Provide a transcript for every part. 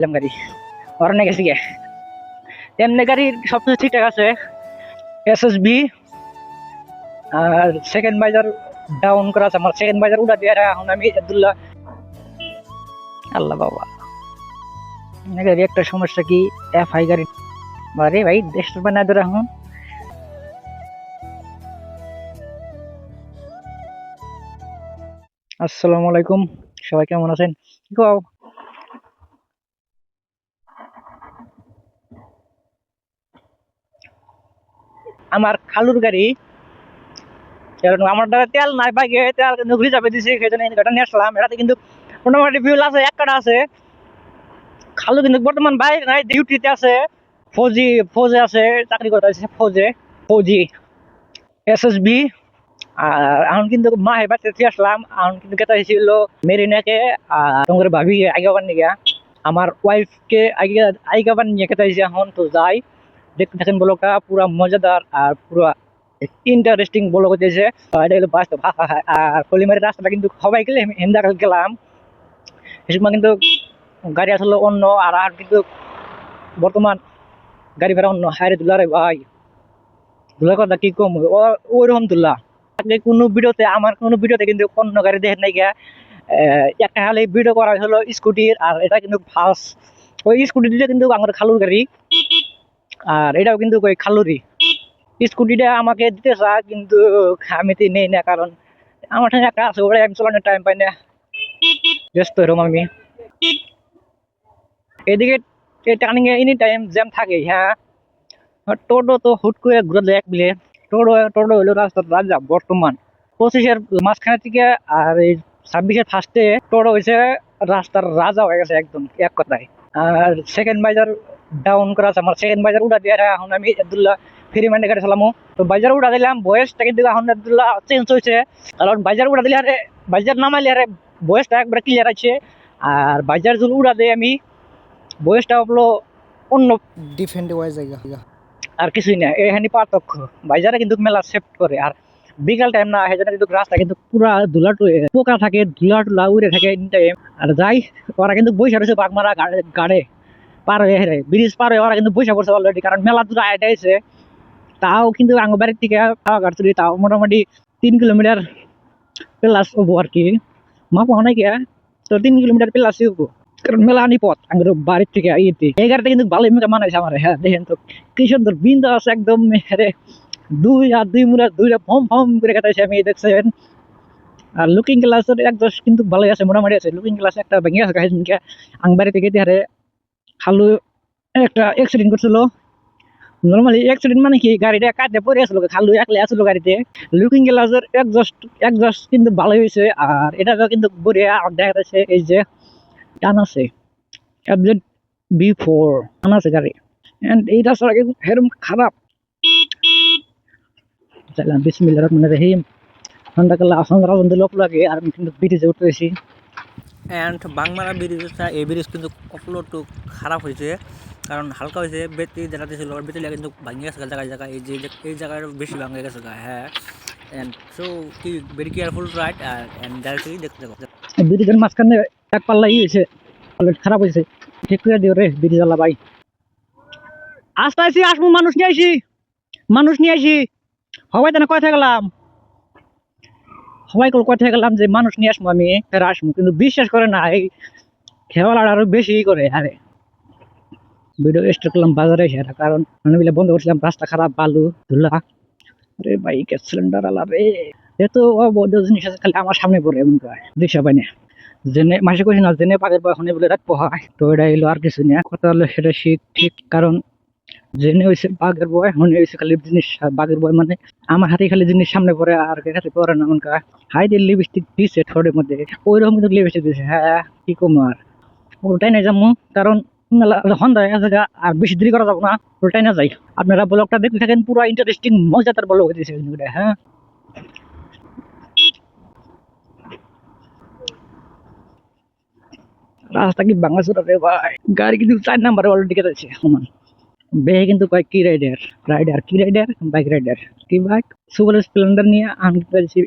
দিলাম গাড়ি। অরণ্যে গেছি গে। এমনি গাড়ির সব কিছু ঠিকঠাক আছে। এস এস বি আর সেকেন্ড বাইজার ডাউন করা আছে। আমার সেকেন্ড বাইজার উঠা দিয়ে এখন আমি আব্দুল্লাহ। আল্লাহ বাবা। গাড়ি একটা সমস্যা কি? এফ আই গাড়ি। বারে ভাই দেশটা বানায় ধরে এখন আসসালামু আলাইকুম। সবাই কেমন আছেন? গাও আমার খালুর গাড়ি। কারণ আমার দ্বারা তেল নাই বাইকে তেল কিন্তু ঘুরে যাবে দিছি সেই জন্য গাড়িটা নিয়ে আসলাম। এটাতে কিন্তু মোটামুটি ফিউল আছে, এক কাটা আছে। খালু কিন্তু বর্তমান বাইক নাই ডিউটিতে আছে। ফৌজি ফৌজে আছে, চাকরি করতে আছে ফৌজে ফৌজি এস এস বি আর এখন কিন্তু মাহে বাড়িতে আসলাম। এখন কিন্তু কেতা হয়েছিল মেরিনাকে আর তোমার ভাবি আইগাবার নিয়ে আমার ওয়াইফকে আইগা আইগাবার নিয়ে কেতা হয়েছে এখন তো যাই। দেখতে থাকেন ব্লগটা পুরা মজাদার আর পুরা ইন্টারেস্টিং ব্লগ হয়েছে এটা হলো বাস্তব। আর কলিমারের রাস্তাটা কিন্তু সবাই গেলে হেন্দা গেলাম। এই সময় কিন্তু গাড়ি আসলে অন্য আর আর কিন্তু বর্তমান গাড়ি ভাড়া অন্য। হায়রে দুলারে ভাই। দুলার কথা কি কম? ও ওইরকম দুলা আগে কোনো ভিডিওতে আমার কোনো ভিডিওতে কিন্তু অন্য গাড়ি দেখেন নাই আহ, একটা খালি ভিডিও করা হলো স্কুটির আর এটা কিন্তু ফার্স্ট ওই স্কুটিটা কিন্তু আমার খালুর গাড়ি। আর এটাও কিন্তু ওই খালুরই স্কুটিটা আমাকে দিতে চা কিন্তু আমি তো নেই না, কারণ আমার ঠান্ডা একটা আছে ওরা আমি চালানোর টাইম পাই না। ব্যস্ত এরকম আমি। এদিকে টার্নিং এ এনি টাইম জ্যাম থাকে হ্যাঁ। টোটো তো হুট করে ঘুরে দেয় এক বিলে টোটো টোটো হলো রাস্তার রাজা, বর্তমান। পঁচিশের মাঝখানে থেকে আর এই ছাব্বিশের ফার্স্টে টোটো হয়েছে, রাস্তার রাজা হয়ে গেছে একদম, এক কথায়। আর সেকেন্ড বাজার ডাউন করা আছে। আমার সেকেন্ড বাজার উঠা দিয়ে এখন আমি আব্দুল্লাহ ফ্রি মাইন্ডে গাড়ি চালামো। তো বাজার উঠা দিলাম বয়সটা কিন্তু এখন আব্দুল্লাহ চেঞ্জ হয়েছে। কারণ বাজার উঠা দিলে আরে বাজার নামাইলে আরে বয়সটা একবারে ক্লিয়ার আছে। আর বাজার যদি উড়া দেয় আমি বয়সটা হলো অন্য ডিফেন্ড ওয়াই জায়গা। আর কিছুই না এখানে পার্থক্য। বাজারে কিন্তু মেলা সেফট করে। আর বিকাল টাইম না সেজন্য কিন্তু রাস্তা কিন্তু পুরা ধুলা পোকা থাকে ধুলা টুলা উড়ে থাকে। এনি টাইম আর যাই ওরা কিন্তু বৈশা রয়েছে বাগমারা গাড়ে গাড়ে। পার হয়ে হেরে, ব্রিজ পার হয়ে ওরা কিন্তু বৈশা পড়ছে অলরেডি কারণ মেলা দূর আইটাইছে তাও কিন্তু আঙ্গ বাড়ির থেকে খাওয়া কাটছি তাও মোটামুটি তিন কিলোমিটার প্লাস হব আর কি। মাপো অনেক তো তিন কিলোমিটার প্লাস হব। কারণ মেলা আনি পথ আঙ্গুর বাড়ির থেকে ইয়েতে এই গাড়িটা কিন্তু ভালোই মেঘা মানাইছে আমার হ্যাঁ দেখেন তো, কি সুন্দর বিন্দু আছে একদম হেরে, দুই আর দুই মুড়া, দুইটা ফম ফম করে কাটাইছে আমি দেখছেন? আর লুকিং গ্লাসের এক দশ কিন্তু ভালোই আছে, মোটামুটি আছে। লুকিং গ্লাস একটা ভেঙে আছে কাহিনীকে আংবাড়ি থেকে হারে। খালু একটা অ্যাক্সিডেন্ট করছিল। নর্মালি অ্যাক্সিডেন্ট মানে কি, গাড়িটা কাটতে পড়ে আসলো খালু একলে আসলো গাড়িতে। লুকিং গ্লাসের একজস্ট একজস্ট কিন্তু ভালোই হয়েছে, আর এটা কিন্তু বড়িয়া দেখা যাচ্ছে, এই যে টান আছে। এফজেড বি ফোর টান আছে গাড়ি। এন্ড এই রাস্তাটা কিন্তু খারাপ। চাইলাম বিসমিল্লাহ রহমান রহিম। ঠান্ডাকালে আসাম রাজন্দ লোক লাগে, আর আমি কিন্তু ব্রিজে উঠতেছি অ্যান্ড বাংমারা ব্রিজটা এই ব্রিজ কিন্তু কখনো একটু খারাপ হয়েছে। কারণ হালকা হয়েছে বেতি যেটাতে ছিল বেতি কিন্তু ভাঙিয়ে গেছে জায়গায় জায়গায়। এই যে, এই জায়গায় বেশি ভাঙে গেছে হ্যাঁ। অ্যান্ড সো কি very careful right and directly দেখতে থাকো। ব্রিজের মাঝখানে এক পাল্লা হয়েছে, অলরেডি খারাপ হয়েছে। ঠিক করে দিও রে ব্রিজ আল্লাহ ভাই। আসতে আইসি আসব মানুষ নিয়ে আইসি। মানুষ নিয়ে আইসি। সবাই তেনা কয় গেলাম সবাই কল কয় গেলাম যে মানুষ নিয়ে আসব আমি, ফের আসব। কিন্তু বিশ্বাস করে না, এই খেওয়ালার আরও বেশি করে, আরে। ভিডিও স্টার্ট করলাম বাজারে এসে, কারণ বলে বন্ধ করছিলাম, রাস্তা খারাপ, বালু, ধুলা। আরে বাইকের সিলিন্ডার আলা রে। এতো অবৈধ জিনিস আছে, খালি আমার সামনে পড়ে, এমন করে। দিশা পাই না। জেনে, মাসে কইছে না, জেনে পাগের বয় হনে বলে রাত পোহায় তো এটা এলো আর কিছু না। কথা হলো সেটা শীত ঠিক কারণ জেনে হয়েছে বাঘের বয় হনে হয়েছে খালি জিনিস, বাঘের বয় মানে আমার হাতে খালি জিনিস সামনে পড়ে আর কে হাতে পড়ে না এমন হাই দিয়ে লিপস্টিক দিছে ঠোঁটের মধ্যে ওই রকম কিন্তু লিপস্টিক দিছে হ্যাঁ কি কম আর। ওটাই না যাব, কারণ মেলা সন্ধ্যা হয়ে আর বেশি দেরি করা যাব না ওটাই না যাই। আপনারা ব্লগটা দেখতে থাকেন, পুরো ইন্টারেস্টিং মজাদার ব্লগ হয়েছে হ্যাঁ। রাস্তা কি বাংলা সুরা রে ভাই? গাড়ি কিন্তু চার নাম্বারে অলরেডি কেটেছে সমান। বেহে কিন্তু কয় কি রাইডার রাইডার কি রাইডার বাইক রাইডার কি বাইক সুপার স্প্লেন্ডার নিয়ে আমি পেয়েছি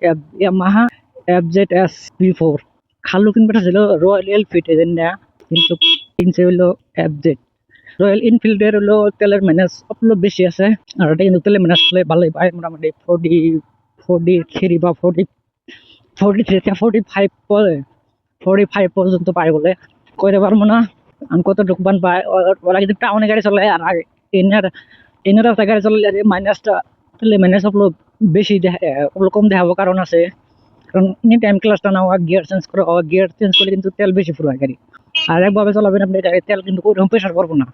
Yamaha F Z S P four খালু কিনবে ছিল রয়্যাল এনফিল্ড এজেন্ট না কিন্তু কিনছে হলো অ্যাবজেট রয়্যাল এনফিল্ডের হলো তেলের মাইনাস অপলো বেশি আছে। আর এটা কিন্তু তেলের মাইনাস ভালোই পায়। মোটামুটি ফোর্টি ফোর্টি থ্রি বা ফোর্টি ফোর্টি থ্রি থেকে ফোর্টি ফাইভ ফোর্টি ফাইভ পর্যন্ত পায় বলে। কইতে পারব না। আমি কতটুকু বান পাই ও- ওরা কিন্তু টাউনে গাড়ি চলে আর আগে এনার এনার চলে মাইনাসটা তাহলে মাইনাস অপলো বেশি দেখা কম দেখাবো কারণ আছে কারণ এনি টাইম ক্লাসটা না গিয়ার চেঞ্জ করা হওয়া গিয়ার চেঞ্জ করলে কিন্তু তেল বেশি ফুরায় গাড়ি আর একভাবে চালাবেন আপনি গাড়ি তেল কিন্তু ওইরকম প্রেশার করব না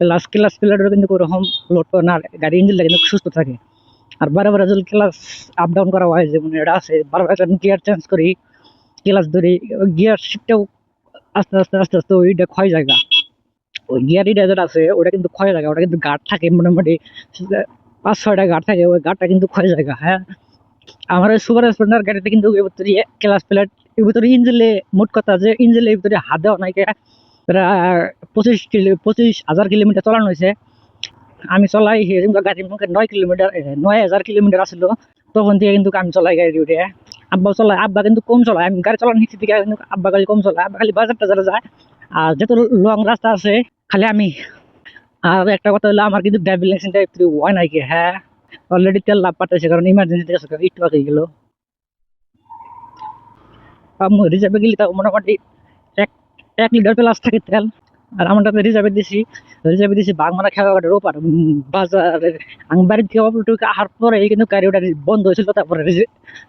ক্লাস ক্লাস প্লেটারও কিন্তু ওইরকম লোড করে না গাড়ি ইঞ্জিনটা কিন্তু সুস্থ থাকে আর বারে বারে যদি ক্লাস আপ ডাউন করা হয় যেমন এটা আছে বারবার গিয়ার চেঞ্জ করি ক্লাস ধরি গিয়ার শিফটেও আস্তে আস্তে আস্তে আস্তে, ওইটা ক্ষয় জায়গা। ওই গিয়ার যেটা আছে, ওটা কিন্তু ক্ষয় জায়গা, ওটা কিন্তু গার্ড থাকে মোটামুটি। পাঁচ ছয়টা গার্ড থাকে, ওই গার্ডটা কিন্তু ক্ষয় জায়গা হ্যাঁ? আমার ওই সুপার স্প্লেন্ডার গাড়িতে কিন্তু এর ভিতরে ক্লাস প্লেট এর ভিতরে ইঞ্জিলে, মোট কথা যে ইঞ্জিলে এর ভিতরে হাত দেওয়া নাই পঁচিশ কিলো, পঁচিশ হাজার কিলোমিটার চালানো হয়েছে। আমি চলাই গাড়ি নয় কিলোমিটার নয় হাজার কিলোমিটার আসলো তখন থেকে কিন্তু আমি চলাই গাড়ি উঠে। আব্বা চলায় আব্বা কিন্তু কম চলায়, আমি গাড়ি চালানো নিচে থেকে আব্বা গাড়ি কম চলায়, আব্বা খালি বাজার টাজারে যায়। আর যত লং রাস্তা আছে খালি আমি। আর একটা কথা হলো আমার কিন্তু ড্রাইভিং একটু হয় নাকি হ্যাঁ? অলরেডি তেল লাভ পাঠাইছে কারণ ইমার্জেন্সি থেকে আসলে একটু আগে গেল। রিজার্ভে গেলি তাও মোটামুটি এক এক লিটার প্লাস থাকে তেল। আর আমারটাতে রিজার্ভে দিছি রিজার্ভে দিছি বাগমারা খেলাঘাটের ওপার উম, বাজারের আমি বাড়ির থেকে অপরটুকু আসার পরে কিন্তু গাড়ি ওটা বন্ধ হয়েছিল তারপরে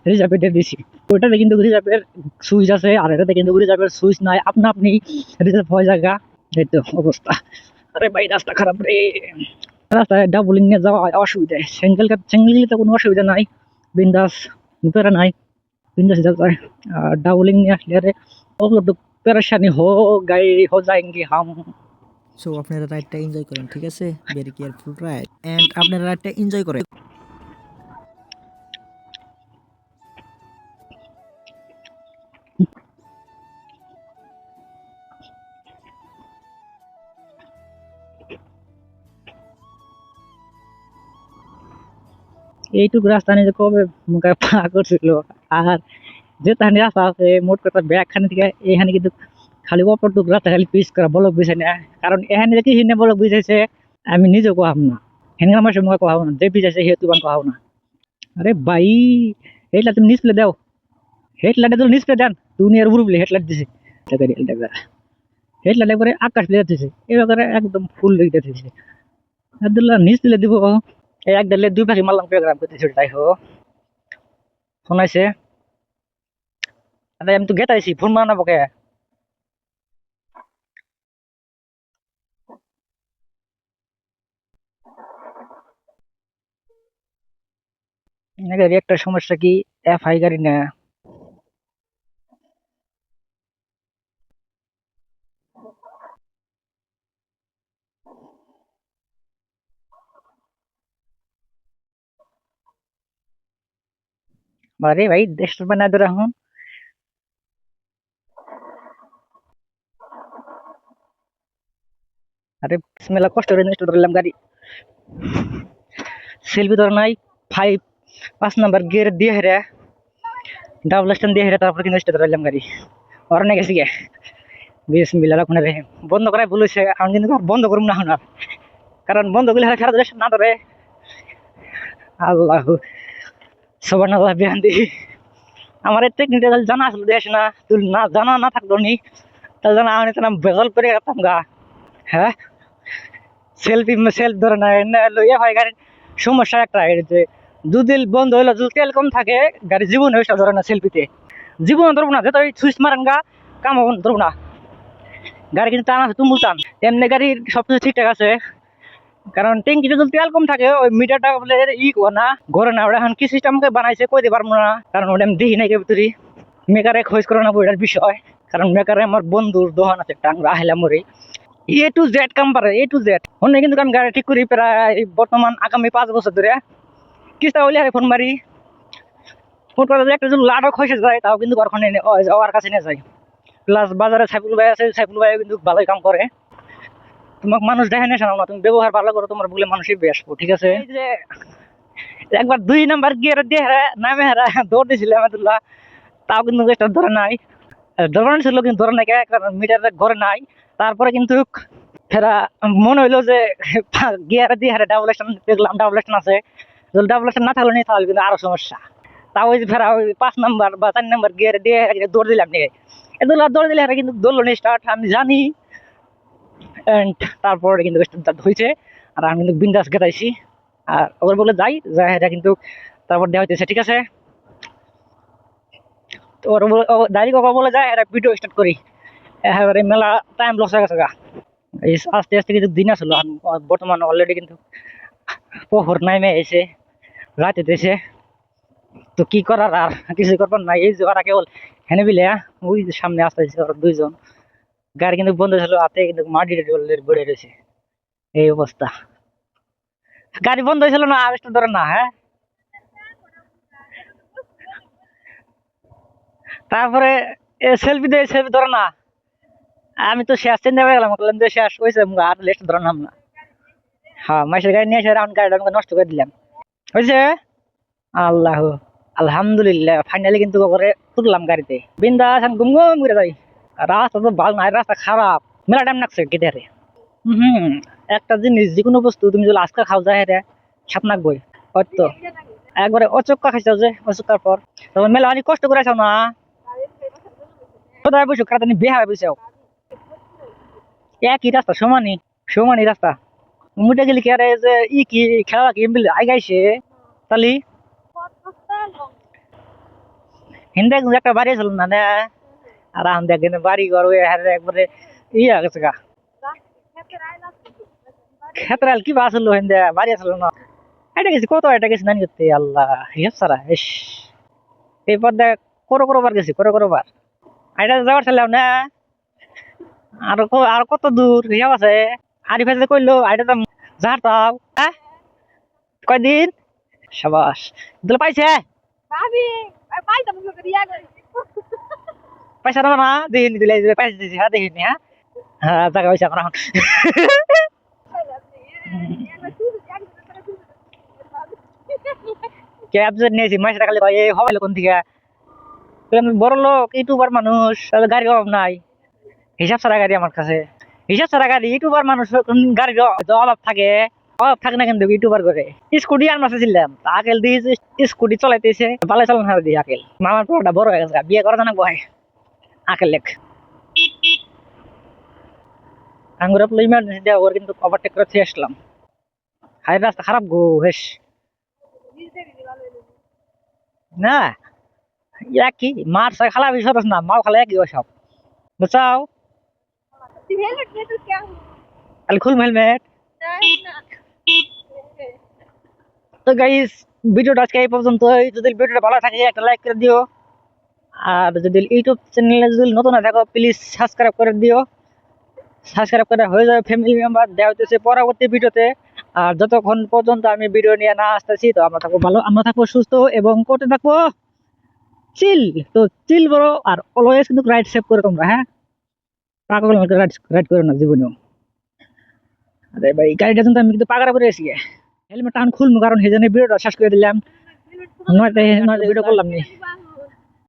রিজার্ভে দিয়ে দিছি। ওইটাতে কিন্তু রিজার্ভের সুইচ আছে আর এটাতে কিন্তু রিজার্ভের সুইচ নাই। আপনা আপনি রিজার্ভ হয়ে জায়গা। এই অবস্থা আরে ভাই রাস্তা খারাপ রে রাস্তায় ডাবলিং যাওয়া অসুবিধা সিঙ্গেল সিঙ্গেল তো কোনো অসুবিধা নাই বিন্দাস প্যারা নাই বিন্দাস যায় আর ডাবলিং নিয়ে আসলে আরে অবলব্ধ পেরেশানি হো গাই হো যায়ঙ্গে হাম সো আপনারা রাইডটা এনজয় করেন ঠিক আছে ভেরি কেয়ারফুল রাইড অ্যান্ড আপনারা রাইডটা এনজয় করেন এইটুকু রাস্তা নিয়ে কবে মুখে পা করছিল? আর যেখানে রাস্তা আছে, মোট কথা ব্যাগ খানে থেকে এখানে কিন্তু খালি অপরটুক রাস্তা খালি পিস করা, বলক বিছাই না। কারণ এখানে দেখি হিনে বলক বিছাইছে, আমি নিজে কোহাম না। হেনে আমার সঙ্গে কোহাও না, যে বিছাইছে সে তুই কোহাও না। আরে ভাই, হেডলাইট তুমি নিচপ্লে দাও। হেডলাইটে তো নিচপ্লে দেন তুমি আর উড়বলে হেডলাইট দিছে হেডলাইট একবারে আকাশ দিয়ে দিছে। এবারে একদম ফুল লেগে দিছে। আব্দুল্লাহ নিচ দিলে দিব এক দেড়লে দুই পাখি মারলাম প্রোগ্রাম করতেছি তাই হো শোনাইছে আমি তো গেতাইছি ফোন মারা নাবকে এনেকে একটা সমস্যা কি? এফ আই গাড়ি না। अरे भाई डेस्टर बना दे रहा हूँ আরে মেলা কষ্ট করে নষ্ট করলাম গাড়ি সেলফি ধর নাই ফাইভ পাঁচ নাম্বার গিয়ার দিয়ে হেরে ডাবল স্ট্যান্ড দিয়ে হেরে তারপর কিন্তু নষ্ট করলাম গাড়ি অরণে গেছি গে বিশ মিলার ওখানে রে বন্ধ করাই বলেছে আমি কিন্তু আর বন্ধ করুম না এখন আর কারণ বন্ধ করলে হেরা ফেরত না ধরে আল্লাহ সবার না বিহান দি আমার এই টেকনিকটা তাহলে জানা আসলো, দেশ না তুই না, জানা না থাকল নি। তাহলে জানা আমি তাহলে বেজাল করে গেতাম গা। হ্যাঁ? সেলফি সেলফ ধরে না লইয়া হয় গাড়ির সমস্যা একটা গাড়িতে দুদিন বন্ধ হইল, যদি তেল কম থাকে গাড়ি জীবন হয়েছে ধরে না সেলফিতে জীবন ধরবো না যেটা ওই সুইচ মারেন গা কাম ধরবো না। গাড়ি কিন্তু টান আছে তুমুল টান। এমনি গাড়ির সব কিছু ঠিকঠাক আছে। কারণ ট্যাঙ্কিতে যদি তেল কম থাকে, ওই মিটারটা বলে ই কর না, ঘরে না ওটা এখন কি সিস্টেমকে বানাইছে কইতে পারব না। কারণ ওটা আমি দেখি নাই ভিতরে। মেকারে খোঁজ করে না ওইটার বিষয়। কারণ মেকারে আমার বন্ধুর দোকান আছে, একটা আমরা আহিলাম মরে এ টু জেড কাম পারে এ টু জেড। অন্য কিন্তু আমি গাড়ি ঠিক করি প্রায় বর্তমান আগামী পাঁচ বছর ধরে। কিস্তা হইলে ফোন মারি। ফোন করে একটা যদি লাডও খসে যায়, তাও কিন্তু ঘরখানে যাওয়ার কাছে নিয়ে যায়। প্লাস বাজারে সাইফুল ভাই আছে, সাইফুল ভাই কিন্তু ভালোই কাম করে। তোমাকে মানুষ দেখে না শোনাও না তুমি ব্যবহার ভালো করো তোমার বলে মানুষই বেসবো ঠিক আছে? এই যে একবার দুই নাম্বার গিয়ে দিয়ে হেরা নামে হেরা দৌড় দিয়েছিল আহমেদুল্লাহ তাও কিন্তু এটা ধরে নাই। ধরে ছিল কিন্তু ধরে নাই কারণ মিটার ঘরে নাই। তারপরে কিন্তু ফেরা মনে হইল যে গিয়ার দিয়ে হারে ডাবল স্ট্যান্ড দেখলাম ডাবল স্ট্যান্ড আছে। যদি ডাবল স্ট্যান্ড না থাকলে নিয়ে তাহলে কিন্তু আরও সমস্যা। তাও ওই যে ফেরা ওই পাঁচ নাম্বার বা চার নাম্বার গিয়ার দিয়ে দৌড় দিলাম নিয়ে এগুলো দৌড় দিলে হারে কিন্তু দৌড়লো নিয়ে স্টার্ট আমি জানি। অ্যান্ড তারপরে কিন্তু হয়েছে। আর আমি কিন্তু বিন্দাস গেতাইছি আর ওর বলে যাই যাই এটা কিন্তু তারপর দেওয়া হইতেছে, ঠিক আছে? তো ওর বলে বলে যায়, এটা ভিডিও স্টার্ট করি। এবারে মেলা টাইম লস হয়ে গেছে গা। আস্তে আস্তে কিন্তু দিন আসলো। বর্তমানে অলরেডি কিন্তু প্রহর নাইমে এসে, রাতে এসে। তো কি করার আর কিছু করবার নাই। এই যে ওরা কেবল হেনে বিলে ওই সামনে আসতে দুইজন। গাড়ি কিন্তু বন্ধ ছিল হাতে কিন্তু মাটি গড়ে রয়েছে। এই অবস্থা। গাড়ি বন্ধ হয়েছিল না আরেকটা ধরে না হ্যাঁ? তারপরে সেলফি দিয়ে সেলফি ধরে না। আমি তো শেষ, চিন্তা করে গেলাম, বললাম যে শেষ হয়েছে আর লেস্ট ধরে নাম না। হ্যাঁ মাসের গাড়ি নিয়ে এসে রাউন্ড গাড়িটা আমাকে নষ্ট করে দিলাম। হয়েছে? আল্লাহ, আলহামদুলিল্লাহ ফাইনালি কিন্তু করে তুললাম গাড়িতে। বিন্দাস আমি গুম গুম করে যাই। রাস্তা তো ভালো নাই রাস্তা খারাপ। মেলা টাইম লাগছে গেটে হুম একটা জিনিস যে কোনো বস্তু তুমি যদি আজকে খাও যায় রে সাত নাকবই। হয়তো একবারে অচক্কা খাইছাও যে অচক্কার পর। তখন মেলা অনেক কষ্ট করে আসাও না? কোথায় বসো? কারা তুমি বসেও একই রাস্তা সমানই সমানই রাস্তা। মুটে গেলি কি আরে যে ই কি খেলা কি এমবিল আই গাইছে তালি হিন্দে একটা বাড়ি ছিল না না? আর আম দেখেন বাড়ি ঘর ওই একবারে ইয়া গেছে গা। কি হলো হিন্দে? বাড়ি আসলো না। এটা গেছি, কত এটা গেছি নানি করতে আল্লাহ হিসাব সারা ইস। করো করো বার গেছি, করো করো বার এটা যাওয়ার ছিলাম না। আর আর কত দূর, হিসাব আছে? আরিফ যে কইলো আইটা তো যার তাও। হ্যাঁ? কয়দিন? সাবাস। দিলে পাইছে? পাইতাম পয়সা দেবো না দেখিনি দিলে যে পয়সা দিয়েছি হ্যাঁ দেখিনি হ্যাঁ হ্যাঁ টাকা পয়সা এখন ক্যাব যে নিয়েছি মাসে খালি এই হবে কোন থেকে বড় লোক ইউটিউবার মানুষ তাহলে গাড়ির অভাব নাই হিসাব ছাড়া গাড়ি আমার কাছে হিসাব ছাড়া গাড়ি ইউটিউবার মানুষ গাড়ির অভাব থাকে অভাব থাকে না কিন্তু ইউটিউবার করে স্কুটি আর মাসে ছিলাম আকেল দিয়েছে স্কুটি চলাইতেছে ভালো চালান দিয়ে আকেল মামার পোলাটা বড় হয়ে গেছে বিয়ে করা জানা বয় আকেল লেখ। আঙ্গুর আপলো ইমার্জেন্সি দেওয়া ওর কিন্তু ওভারটেক করে খেয়ে আসলাম। হাই রাস্তা খারাপ গো, হেস। না, একই, মার সাথে খালা বিষয় না, মাও খালা একই সব বুঝাও তাহলে খুলম হেলমেট। তো গাইস ভিডিওটা আজকে এই পর্যন্ত যদি ভিডিওটা ভালো থাকে, একটা লাইক করে দিও। আর যদি ইউটিউব চ্যানেলে যদি নতুন না থাকো প্লিজ সাবস্ক্রাইব করে দিও। সাবস্ক্রাইব করে হয়ে যাবে ফ্যামিলি মেম্বার দেওয়া হইতেছে পরবর্তী ভিডিওতে। আর যতক্ষণ পর্যন্ত আমি ভিডিও নিয়ে না আসতেছি, তো আমরা থাকব ভালো, আমরা থাকব সুস্থ এবং করতে থাকব চিল তো চিল বড় আর অলওয়েজ কিন্তু রাইট সেভ করে তোমরা হ্যাঁ? পাগল রাইড রাইড করো না জীবনেও। আরে ভাই, গাড়িটা কিন্তু আমি কিন্তু পাগড়া করে এসি হেলমেট টান খুলবো কারণ সেই ভিডিওটা শেষ করে দিলাম। নয়টা নয়টা ভিডিও করলাম নি।